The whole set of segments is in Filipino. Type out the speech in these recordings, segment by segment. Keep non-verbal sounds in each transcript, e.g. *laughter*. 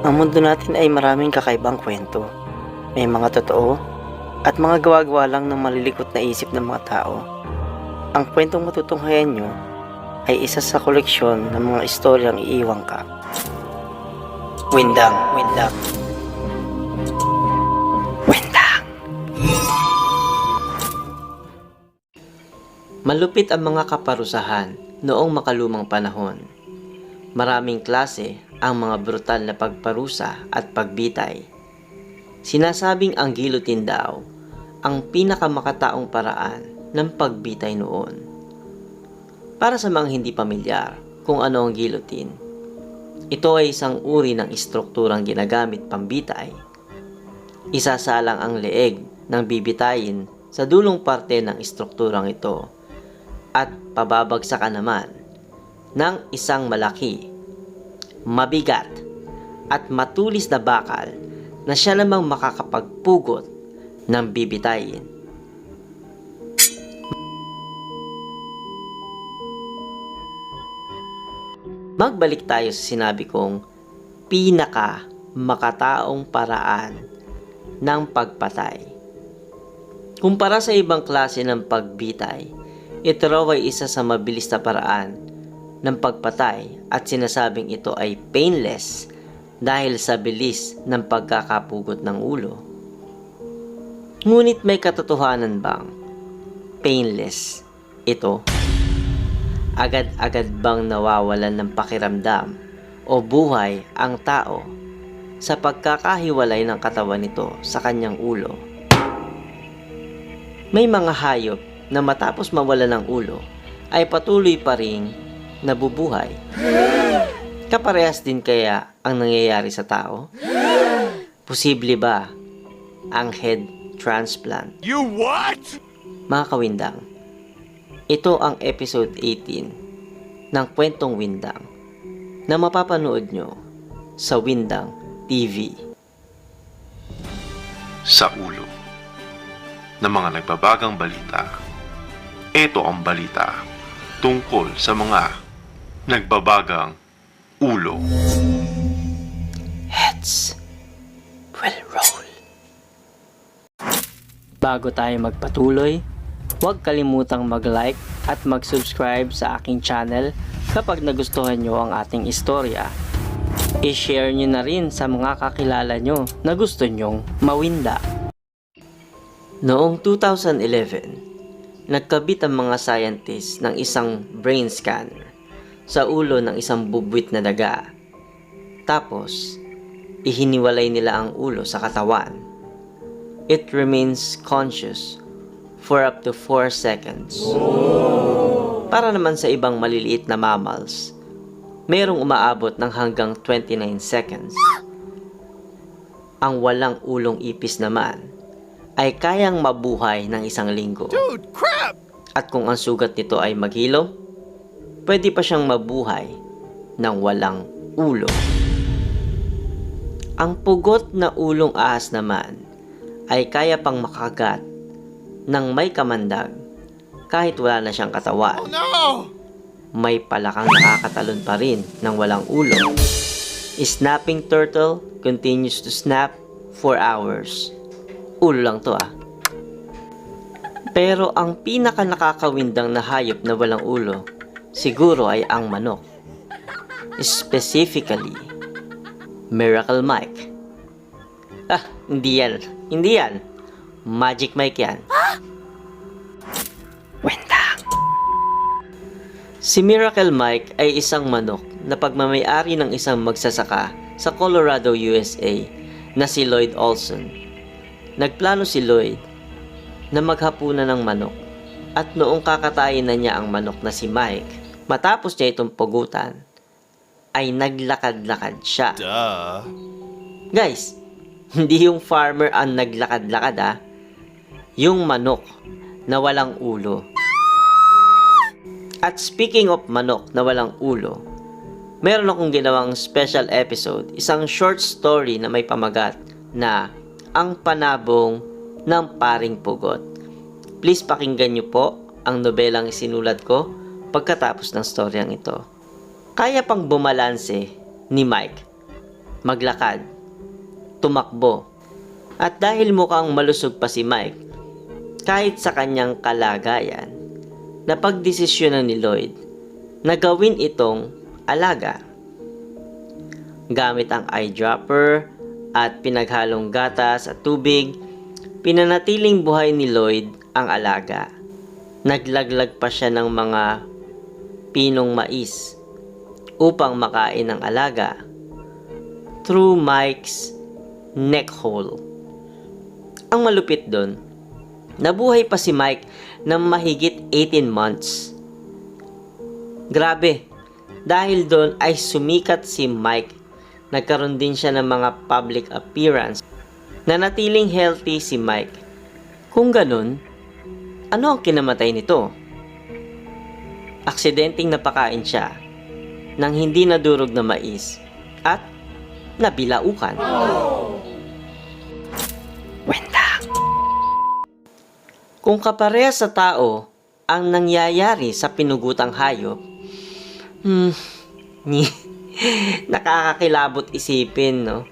Ang mundo natin ay maraming kakaibang kwento. May mga totoo at mga gawa-gawa lang ng malilikot na isip ng mga tao. Ang kwentong matutunghayan nyo ay isa sa koleksyon ng mga istoryang iiwang ka. Windang, windang. Windang! Malupit ang mga kaparusahan noong makalumang panahon. Maraming klase ang mga brutal na pagparusa at pagbitay. Sinasabing ang guillotine daw ang pinakamakataong paraan ng pagbitay noon. Para sa mga hindi pamilyar kung ano ang guillotine, ito ay isang uri ng istrukturang ginagamit pambitay. Isasalang ang leeg ng bibitayin sa dulong parte ng istrukturang ito at pababagsakan naman ng isang malaki, mabigat at matulis na bakal na siya namang makakapagpugot ng bibitayin. Magbalik tayo sa sinabi kong pinaka makataong paraan ng pagpatay. Kumpara sa ibang klase ng pagbitay, ito raw ay isa sa mabilis na paraan ng pagpatay at sinasabing ito ay painless dahil sa bilis ng pagkakapugot ng ulo. Ngunit may katotohanan bang painless ito? Agad-agad bang nawawalan ng pakiramdam o buhay ang tao sa pagkakahiwalay ng katawan nito sa kanyang ulo? May mga hayop na matapos mawala ng ulo ay patuloy pa ring nabubuhay. Kaparehas din kaya ang nangyayari sa tao? Posible ba ang head transplant? You what? Mga kawindang, ito ang episode 18 ng Kwentong Windang na mapapanood nyo sa Windang TV. Sa ulo ng mga nagbabagang balita. Ito ang balita tungkol sa mga nagbabagang ulo. Heads will roll. Bago tayo magpatuloy, huwag kalimutang mag-like at mag-subscribe sa aking channel kapag nagustuhan nyo ang ating istorya. I-share nyo na rin sa mga kakilala nyo na gusto nyong mawinda. Noong 2011, nagkabit ang mga scientists ng isang brain scanner sa ulo ng isang bubwit na daga. Tapos, ihiniwalay nila ang ulo sa katawan. It remains conscious for up to 4 seconds. Para naman sa ibang maliliit na mammals, mayroong umaabot ng hanggang 29 seconds. Ang walang ulong ipis naman ay kayang mabuhay ng isang linggo. Dude, crap! At kung ang sugat nito ay maghilo, pwede pa siyang mabuhay ng walang ulo. Ang pugot na ulong ahas naman ay kaya pang makagat ng may kamandag kahit wala na siyang katawan. No! May palakang nakakatalon pa rin ng walang ulo. Snapping turtle continues to snap for hours. Ulo lang to ah. Pero ang pinaka nakakawindang na hayop na walang ulo, siguro ay ang manok. Specifically, Miracle Mike. Ah, hindi yan. Hindi yan. Magic Mike yan. Wendang. Si Miracle Mike ay isang manok na pagmamayari ng isang magsasaka sa Colorado, USA na si Lloyd Olson. Nagplano si Lloyd na maghapunan ng manok at noong kakatayin na niya ang manok na si Mike, matapos niya itong pugutan, ay naglakad-lakad siya. Duh. Guys, *laughs* hindi yung farmer ang naglakad-lakad ah. Yung manok na walang ulo. At speaking of manok na walang ulo, meron akong ginawang special episode, isang short story na may pamagat na Ang Panabong ng Paring Pugot. Please pakinggan niyo po ang nobelang isinulat ko pagkatapos ng storyang ito. Kaya pang bumalanse ni Mike maglakad, tumakbo. At dahil mukhang malusog pa si Mike, kahit sa kanyang kalagayan, napagdesisyonan ni Lloyd na gawin itong alaga. Gamit ang eyedropper at pinaghalong gatas at tubig, pinanatiling buhay ni Lloyd ang alaga. Naglaglag pa siya ng mga pinong mais upang makain ang alaga through Mike's neck hole. Ang malupit doon, nabuhay pa si Mike ng mahigit 18 months. Grabe, dahil doon ay sumikat si Mike. Nagkaroon din siya ng mga public appearance na natiling healthy si Mike. Kung ganun, ano ang kinamatay nito? Aksidenteng napakain siya ng hindi nadurog na mais at nabilaukan. Wenda. Kung kapareha sa tao ang nangyayari sa pinugutang hayop, hmm, *laughs* ni, nakakakilabot isipin, no?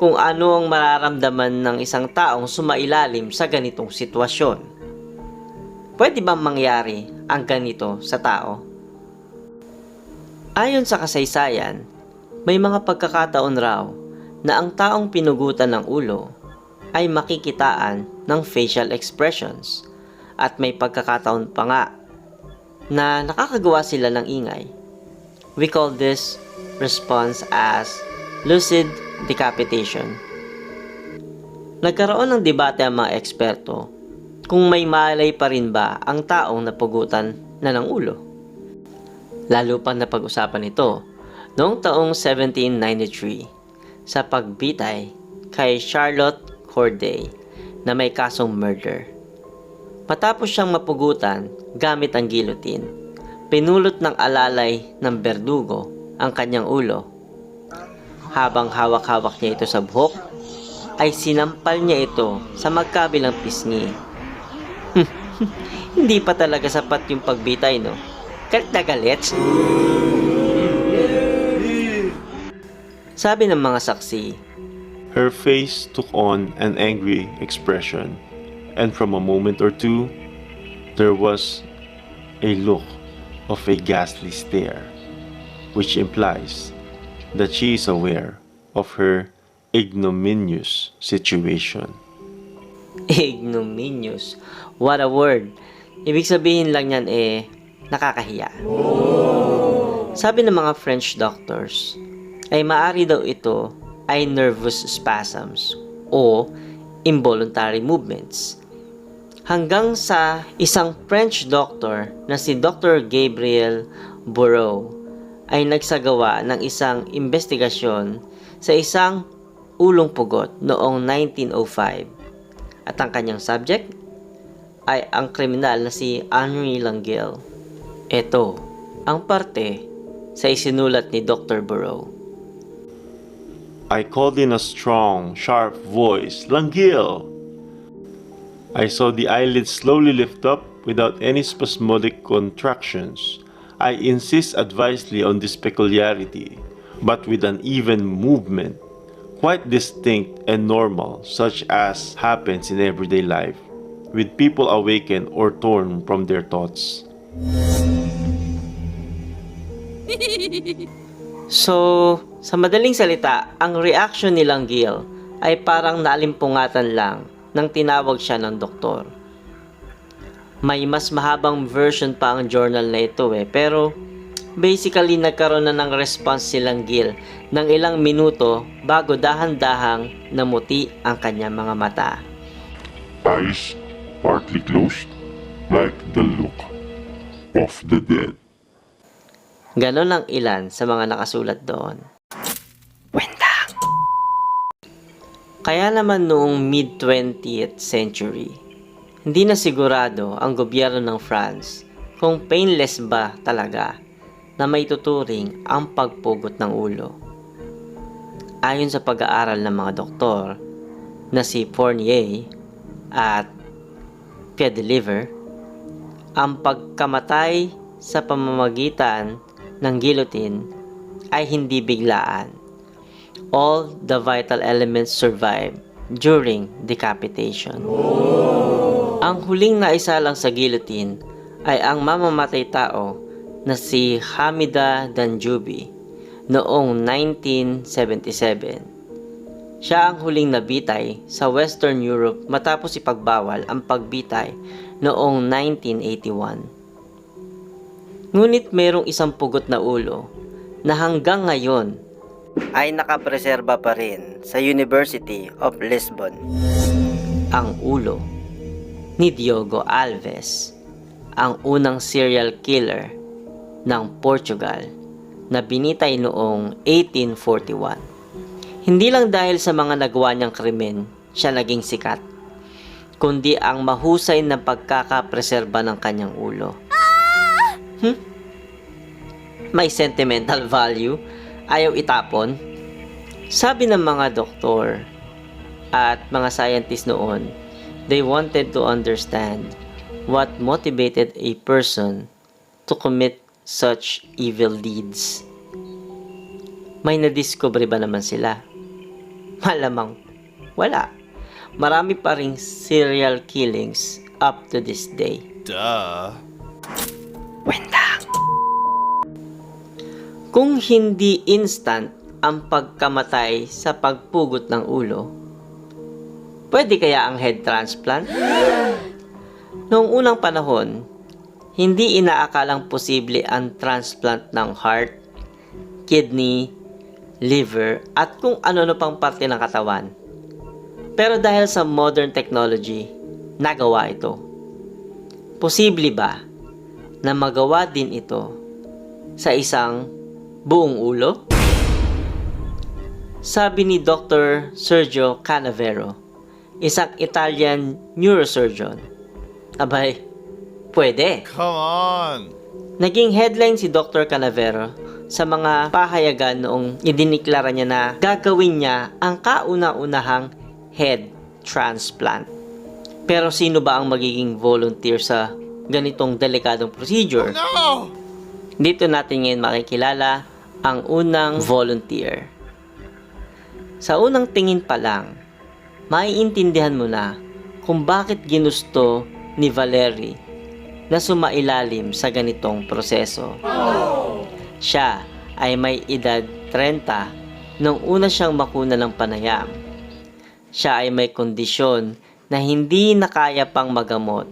Kung ano ang mararamdaman ng isang taong sumailalim sa ganitong sitwasyon. Pwede bang mangyari ang ganito sa tao? Ayon sa kasaysayan, may mga pagkakataon raw na ang taong pinugutan ng ulo ay makikitaan ng facial expressions at may pagkakataon pa nga na nakakagawa sila ng ingay. We call this response as lucid decapitation. Nagkaroon ng debate ang mga eksperto kung may malay pa rin ba ang taong napugutan na ng ulo. Lalo pa na pag-usapan ito noong taong 1793 sa pagbitay kay Charlotte Corday na may kasong murder. Matapos siyang mapugutan gamit ang guillotine, pinulot ng alalay ng berdugo ang kanyang ulo. Habang hawak-hawak niya ito sa buhok, ay sinampal niya ito sa magkabilang pisngi. *laughs* Hindi pa talaga sapat yung pagbitay, no? Galit na galit. Sabi ng mga saksi, Her face took on an angry expression, and from a moment or two, there was a look of a ghastly stare, which implies that she is aware of her ignominious situation. *laughs* ignominious. What a word. Ibig sabihin lang yan eh, nakakahiya. Sabi ng mga French doctors, ay maari daw ito ay nervous spasms o involuntary movements. Hanggang sa isang French doctor na si Dr. Gabriel Bourreau ay nagsagawa ng isang investigasyon sa isang ulong pugot noong 1905 at ang kanyang subject ay ang kriminal na si Henri Langille. Ito ang parte sa isinulat ni Dr. Burrow. I called in a strong, sharp voice, Langil! I saw the eyelids slowly lift up without any spasmodic contractions. I insist advisedly on this peculiarity, but with an even movement, quite distinct and normal, such as happens in everyday life, with people awakened or torn from their thoughts. *laughs* So, sa madaling salita, ang reaction ni Langille ay parang nalimpungatan lang nang tinawag siya ng doktor. May mas mahabang version pa ang journal na ito eh, pero basically nagkaroon na ng response si Langille ng ilang minuto bago dahan-dahang namuti ang kanyang mga mata. eyes partly closed, like the look of the dead. Ganon ang ilan sa mga nakasulat doon. Wendang! Kaya naman noong mid-20th century, hindi na sigurado ang gobyerno ng France kung painless ba talaga na may tuturing ang pagpugot ng ulo. Ayon sa pag-aaral ng mga doktor na si Fournier at Piedeliver, ang pagkamatay sa pamamagitan ng guillotine ay hindi biglaan. All the vital elements survive during decapitation. Ang huling naisalang sa guillotine ay ang mamamatay tao na si Hamida Danjubi noong 1977. Siya ang huling nabitay sa Western Europe matapos ipagbawal ang pagbitay noong 1981. Ngunit mayroong isang pugot na ulo na hanggang ngayon ay nakapreserba pa rin sa University of Lisbon. Ang ulo ni Diogo Alves, ang unang serial killer ng Portugal na binitay noong 1841. Hindi lang dahil sa mga nagawa niyang krimen siya naging sikat, kundi ang mahusay na pagkakapreserba ng kanyang ulo. Hmm? May sentimental value, ayaw itapon. Sabi ng mga doktor at mga scientists noon, they wanted to understand what motivated a person to commit such evil deeds. May nadiscover ba naman sila? Malamang wala. Marami pa ring serial killings up to this day. Duh. Wendang! Kung hindi instant ang pagkamatay sa pagpugot ng ulo, pwede kaya ang head transplant? *gasps* Noong unang panahon, hindi inaakalang posible ang transplant ng heart, kidney, liver, at kung ano-ano pang parte ng katawan. Pero dahil sa modern technology, nagawa ito. Posible ba na magawa din ito sa isang buong ulo? Sabi ni Dr. Sergio Canavero, isang Italian neurosurgeon. Abay, pwede. Come on. Naging headline si Dr. Canavero sa mga pahayagan noong idiniklara niya na gagawin niya ang kauna-unahang head transplant. Pero sino ba ang magiging volunteer sa ganitong delikadong procedure? No. Dito natin ngayon makikilala ang unang volunteer. Sa unang tingin pa lang, maiintindihan mo na kung bakit ginusto ni Valerie na sumailalim sa ganitong proseso. Siya ay may edad 30 nung una siyang makuna ng panayam. Siya ay may kondisyon na hindi na kaya pang magamot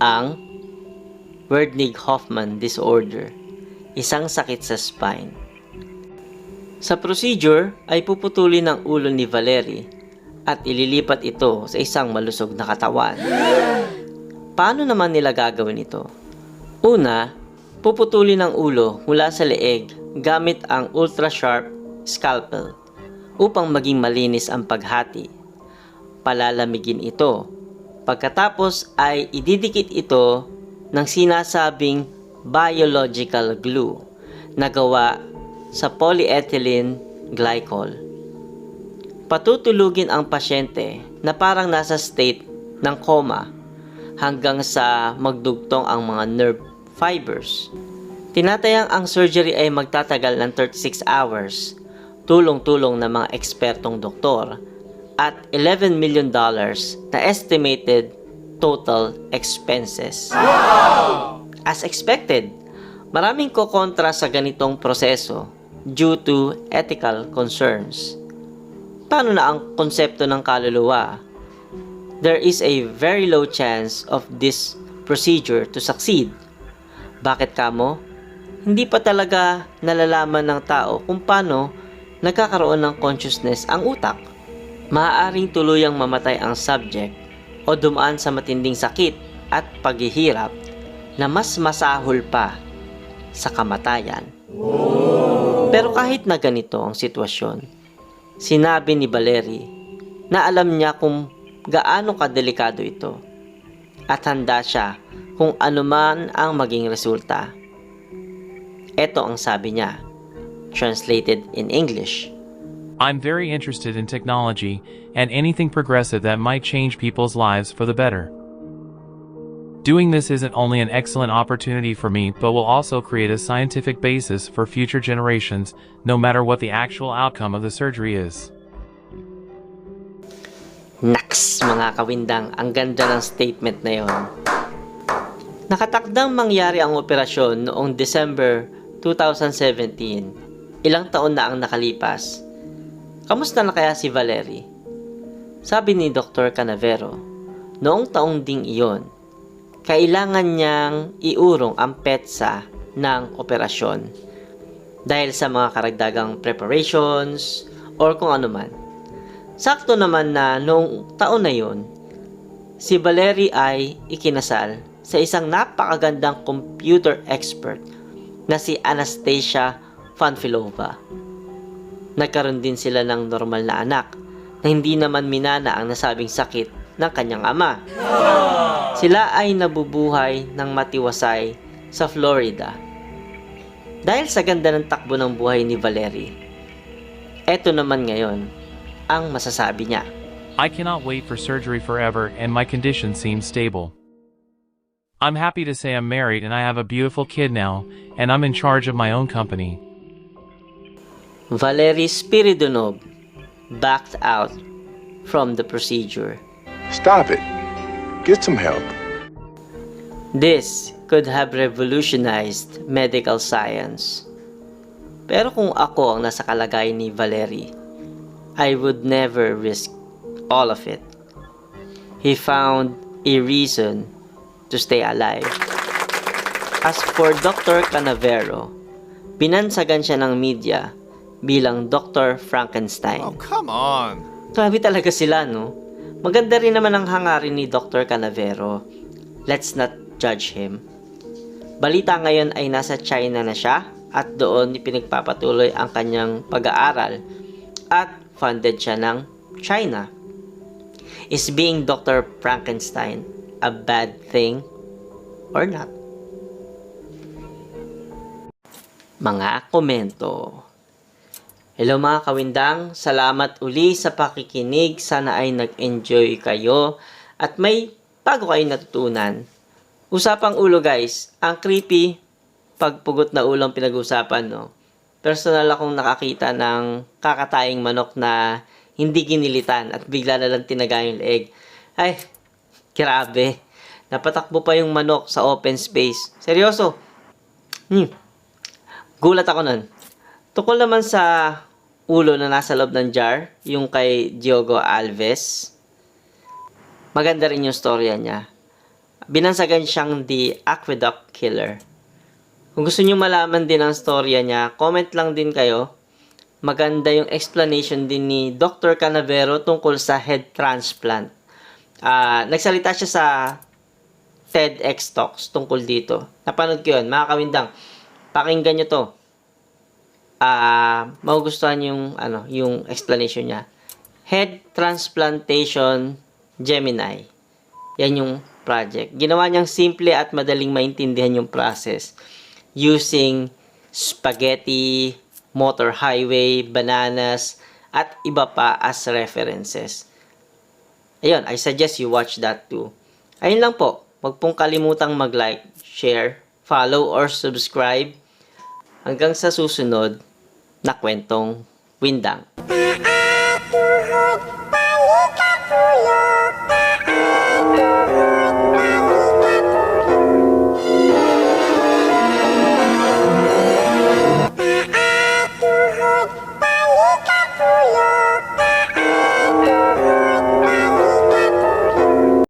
ang Wernig-Hoffman disorder, isang sakit sa spine. Sa procedure ay puputulin ang ulo ni Valerie at ililipat ito sa isang malusog na katawan. Paano naman nila gagawin ito? Una, puputulin ang ulo mula sa leeg gamit ang ultra-sharp scalpel upang maging malinis ang paghati. Palalamigin ito. Pagkatapos ay ididikit ito ng sinasabing biological glue na gawa sa polyethylene glycol. Patutulugin ang pasyente na parang nasa state ng coma hanggang sa magdugtong ang mga nerve fibers. Tinatayang ang surgery ay magtatagal ng 36 hours, tulong-tulong ng mga ekspertong doktor, at 11 million dollars na estimated total expenses. As expected, maraming kokontra sa ganitong proseso due to ethical concerns. Paano na ang konsepto ng kaluluwa? There is a very low chance of this procedure to succeed. Bakit kamo? Hindi pa talaga nalalaman ng tao kung paano nagkakaroon ng consciousness ang utak. Maaaring tuluyang mamatay ang subject o dumaan sa matinding sakit at paghihirap na mas masahol pa sa kamatayan. Pero kahit na ganito ang sitwasyon, sinabi ni Valerie na alam niya kung gaano kadelikado ito at handa siya kung anuman ang maging resulta. Ito ang sabi niya, translated in English. I'm very interested in technology and anything progressive that might change people's lives for the better. Doing this isn't only an excellent opportunity for me, but will also create a scientific basis for future generations, no matter what the actual outcome of the surgery is. Naks, mga kawindang, ang ganda ng statement na yon. Nakatakdang mangyari ang operasyon noong December 2017. Ilang taon na ang nakalipas. Kamusta na kaya si Valerie? Sabi ni Dr. Canavero, noong taong ding iyon, kailangan niyang iurong ang petsa ng operasyon dahil sa mga karagdagang preparations or kung ano man. Sakto naman na noong taon na yon, si Valerie ay ikinasal sa isang napakagandang computer expert na si Anastasia Fanfilova. Nagkaroon din sila ng normal na anak na hindi naman minana ang nasabing sakit ng kanyang ama. Sila ay nabubuhay ng matiwasay sa Florida. Dahil sa ganda ng takbo ng buhay ni Valerie, eto naman ngayon ang masasabi niya. I cannot wait for surgery forever, and my condition seems stable. I'm happy to say I'm married and I have a beautiful kid now, and I'm in charge of my own company. Valerie Spiridonov backed out from the procedure. Stop it. Get some help. This could have revolutionized medical science. Pero kung ako ang nasa kalagayan ni Valerie, I would never risk all of it. He found a reason to stay alive. As for Dr. Canavero, binansagan siya ng media bilang Dr. Frankenstein. Oh, come on. Grabe talaga sila, no? Maganda rin naman ang hangarin ni Dr. Canavero. Let's not judge him. Balita ngayon ay nasa China na siya at doon pinagpapatuloy ang kanyang pag-aaral at funded siya ng China. Is being Dr. Frankenstein a bad thing or not? Mga komento. Hello mga kawindang, salamat uli sa pakikinig. Sana ay nag-enjoy kayo at may bago kayo natutunan. Usapang ulo guys, ang creepy pagpugot na ulang pinag-usapan no. Personal akong nakakita ng kakataing manok na hindi ginilitan at bigla na lang tinaga yung leeg. Ay, grabe. Napatakbo pa yung manok sa open space. Seryoso. Hmm. Gulat ako nun. Tukol naman sa ulo na nasa loob ng jar, yung kay Diogo Alves. Maganda rin yung storya niya. Binansagan siyang The Aqueduct Killer. Kung gusto niyo malaman din ang storya niya, comment lang din kayo. Maganda yung explanation din ni Dr. Canavero tungkol sa head transplant. Ah, nagsalita siya sa TEDx Talks tungkol dito. Napanood ko yun. Mga kawindang, pakinggan nyo to ah magugustuhan yung ano yung explanation niya. Head transplantation Gemini. Yan yung project. Ginawa niyang simple at madaling maintindihan yung process using spaghetti, motor highway, bananas, at iba pa as references. Ayun, I suggest you watch that too. Ayun lang po. Huwag pong kalimutang mag-like, share, follow, or subscribe hanggang sa susunod na kwentong Windang. Tuhod, balik at tulog,